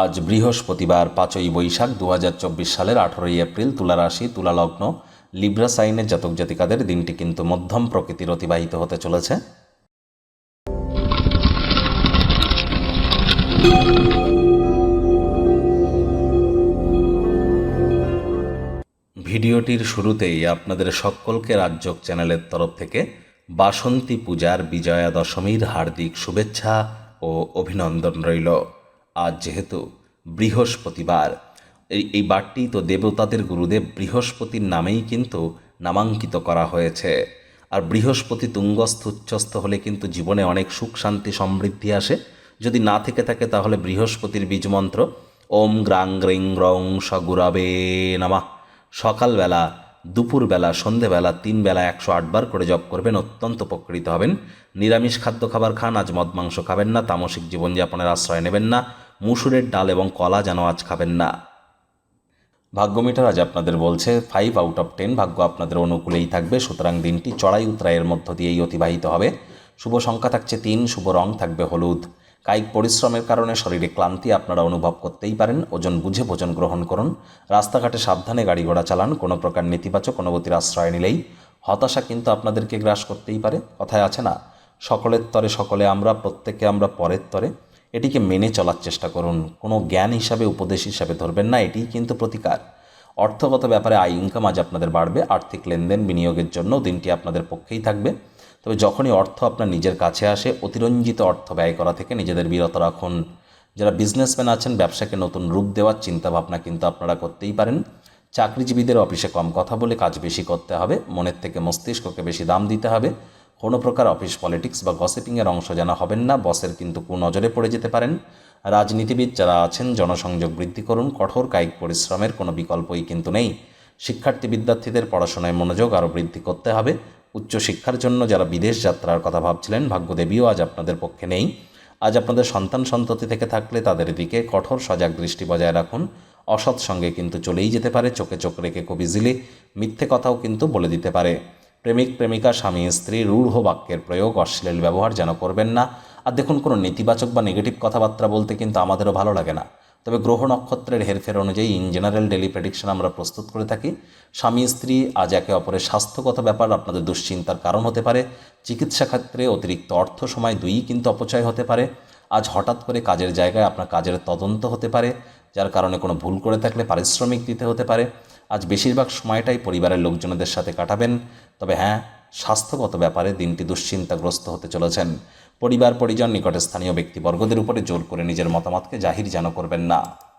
আজ বৃহস্পতিবার পাঁচই বৈশাখ দু হাজার চব্বিশ সালের আঠেরোই এপ্রিল তুলা রাশি, তুলা লগ্ন, লিব্রা সাইনের জাতক জাতিকাদের দিনটি কিন্তু মধ্যম প্রকৃতির অতিবাহিত হতে চলেছে। ভিডিওটির শুরুতেই আপনাদের সকলকে রাজ্যক চ্যানেলের তরফ থেকে বাসন্তী পূজার বিজয়া দশমীর হার্দিক শুভেচ্ছা ও অভিনন্দন রইল। আজ যেহেতু বৃহস্পতিবার, এই এই বারটি তো দেবতাদের গুরুদেব বৃহস্পতির নামেই কিন্তু নামাঙ্কিত করা হয়েছে। আর বৃহস্পতি তুঙ্গস্থ উচ্চস্থ হলে কিন্তু জীবনে অনেক সুখ, শান্তি, সমৃদ্ধি আসে। যদি না থেকে থাকে তাহলে বৃহস্পতির বীজমন্ত্র, ওম গ্রাং গ্রিং রং সগুরাবে নামা। সকালবেলা, দুপুরবেলা, সন্ধেবেলা তিন বেলা একশো আটবার করে জপ করবেন, অত্যন্ত উপকৃত হবেন। নিরামিষ খাদ্য খাবার খান, আজ মদ মাংস খাবেন না, তামসিক জীবনযাপনের আশ্রয় নেবেন না। মুসুরের ডাল এবং কলা যেন আজ খাবেন না। ভাগ্যমিটার আজ আপনাদের বলছে ফাইভ আউট অফ টেন ভাগ্য আপনাদের অনুকূলেই থাকবে, সুতরাং দিনটি চড়াই উতরাইয়ের মধ্য দিয়েই অতিবাহিত হবে। শুভ সংখ্যা থাকছে তিন, শুভ রং থাকবে হলুদ। কায়িক পরিশ্রমের কারণে শরীরে ক্লান্তি আপনারা অনুভব করতেই পারেন, ওজন বুঝে ভোজন গ্রহণ করুন। রাস্তাঘাটে সাবধানে গাড়ি ঘোড়া চালান, কোনো প্রকার নেতিবাচক অনুভূতির আশ্রয় নিলেই হতাশা কিন্তু আপনাদেরকে গ্রাস করতেই পারে, কথায় আছে না, সকলের তরে সকলে আমরা প্রত্যেকে আমরা পরের তরে। এটিকে মেনে চলার চেষ্টা করুন। কোনো জ্ঞান হিসাবে, উপদেশ হিসাবে ধরবেন না, এটিই কিন্তু প্রতিকার। অর্থগত ব্যাপারে আয় ইনকাম আজ আপনাদের বাড়বে, আর্থিক লেনদেন বিনিয়োগের জন্য দিনটি আপনাদের পক্ষেই থাকবে। তবে যখনই অর্থ আপনার নিজের কাছে আসে, অতিরঞ্জিত অর্থ ব্যয় করা থেকে নিজেদের বিরত রাখুন। যারা বিজনেসম্যান আছেন, ব্যবসাকে নতুন রূপ দেওয়ার চিন্তাভাবনা কিন্তু আপনারা করতেই পারেন। চাকরিজীবীদের অফিসে কম কথা বলে কাজ বেশি করতে হবে, মনের থেকে মস্তিষ্ককে বেশি দাম দিতে হবে। কোনো প্রকার অফিস পলিটিক্স বা গসিপিংয়ের অংশ যেন হবেন না, বসের কিন্তু কুনজরে পড়ে যেতে পারেন। রাজনীতিবিদ যারা আছেন, জনসংযোগ বৃদ্ধি করুন, কঠোর কায়িক পরিশ্রমের কোনো বিকল্পই কিন্তু নেই। শিক্ষার্থী বিদ্যার্থীদের পড়াশোনায় মনোযোগ আরও বৃদ্ধি করতে হবে। উচ্চশিক্ষার জন্য যারা বিদেশ যাত্রার কথা ভাবছিলেন, ভাগ্যদেবীও আজ আপনাদের পক্ষে নেই। আজ আপনাদের সন্তান সন্ততি থেকে থাকলে তাদের দিকে কঠোর সজাগ দৃষ্টি বজায় রাখুন। অসৎ সঙ্গে কিন্তু চলেই যেতে পারে, চোখে চোখ রেখে খুব ইজিলি মিথ্যে কথাও কিন্তু বলে দিতে পারে। প্রেমিক, প্রেমিকা, স্বামী, স্ত্রী, রূঢ় বাক্যের প্রয়োগ, অশ্লীল ব্যবহার যেন করবেন না। আর দেখুন, কোনো নেতিবাচক বা নেগেটিভ কথাবার্তা বলতে কিন্তু আমাদেরও ভালো লাগে না। তবে গ্রহ নক্ষত্রের হেরফের অনুযায়ী ইন জেনারেল ডেলি প্রেডিকশন আমরা প্রস্তুত করে থাকি। স্বামী, স্ত্রী, আজ একে অপরের স্বাস্থ্যগত ব্যাপার, আপনাদের দুশ্চিন্তার কারণ হতে পারে। চিকিৎসা ক্ষেত্রে অতিরিক্ত অর্থ সময় দুইই কিন্তু অপচয় হতে পারে। আজ হঠাৎ করে কাজের জায়গায় আপনার কাজের তদন্ত হতে পারে। যার কারণে কোনো ভুল করে থাকলে পারিশ্রমিক দিতে হতে পারে। আজ বেশিরভাগ সময়টাই পরিবারের লোকজনদের সাথে কাটাবেন। তবে হ্যাঁ স্বাস্থ্যগত ব্যাপারে দিনটি দুশ্চিন্তাগ্রস্ত হতে চলেছেন। পরিবার পরিজন নিকটে স্থানীয় ব্যক্তিবর্গদের উপরে জোর করে নিজের মতামতকে জাহির যেন করবেন না।